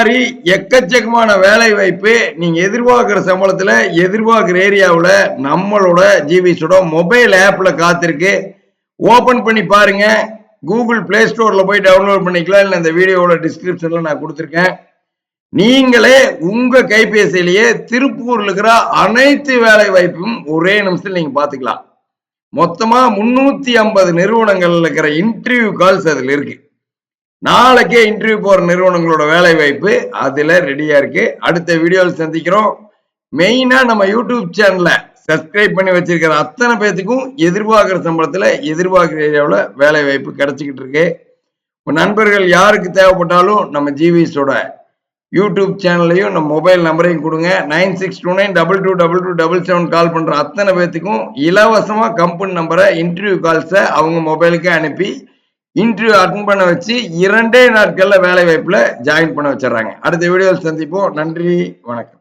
மாதிரி எக்கச்சக்கமான வேலை வாய்ப்பு நீங்க எதிர்பார்க்கிற சம்பளத்துல எதிர்பார்க்கிற ஏரியாவில் நம்மளோட ஜிவிஸோட மொபைல் ஆப்ல காத்திருக்கு. ஓபன் பண்ணி பாருங்க. கூகுள் பிளே ஸ்டோர்ல போய் டவுன்லோட் பண்ணிக்கலாம். இல்லை இந்த வீடியோவோட டிஸ்கிரிப்ஷன்ல நான் கொடுத்துருக்கேன். நீங்களே உங்க கைபேசியிலேயே திருப்பூர்ல இருக்கிற அனைத்து வேலை வாய்ப்பும் ஒரே நிமிஷத்தில் நீங்க பாத்துக்கலாம். மொத்தமா முன்னூத்தி ஐம்பது நிறுவனங்கள்ல இருக்கிற இன்டர்வியூ கால்ஸ் அதுல இருக்கு. நாளைக்கே இன்டர்வியூ போற நிறுவனங்களோட வேலை வாய்ப்பு அதுல ரெடியா இருக்கு. அடுத்த வீடியோவில் சந்திக்கிறோம். மெயினா நம்ம யூடியூப் சேனல்ல சப்ஸ்கிரைப் பண்ணி வச்சிருக்கிற அத்தனை பேத்துக்கும் எதிர்பார்க்கிற சம்பளத்துல எதிர்பார்க்கிற ஏரியாவில் வேலை வாய்ப்பு கிடைச்சிக்கிட்டு இருக்கு. நண்பர்கள் யாருக்கு தேவைப்பட்டாலும் நம்ம ஜிவிஸோட யூடியூப் சேனல்லையும் நம்ம மொபைல் நம்பரையும் கொடுங்க. Nine six two nine double two double two double seven call பண்ணுற அத்தனை பேத்துக்கும் இலவசமாக கம்பெனி நம்பரை இன்டர்வியூ கால்ஸை அவங்க மொபைலுக்கே அனுப்பி இன்டர்வியூ அட்டன் பண்ண வச்சு இரண்டே நாட்கள்ல வேலை வாய்ப்புல ஜாயின் பண்ண வச்சிடறாங்க. அடுத்த வீடியோவில் சந்திப்போம். நன்றி. வணக்கம்.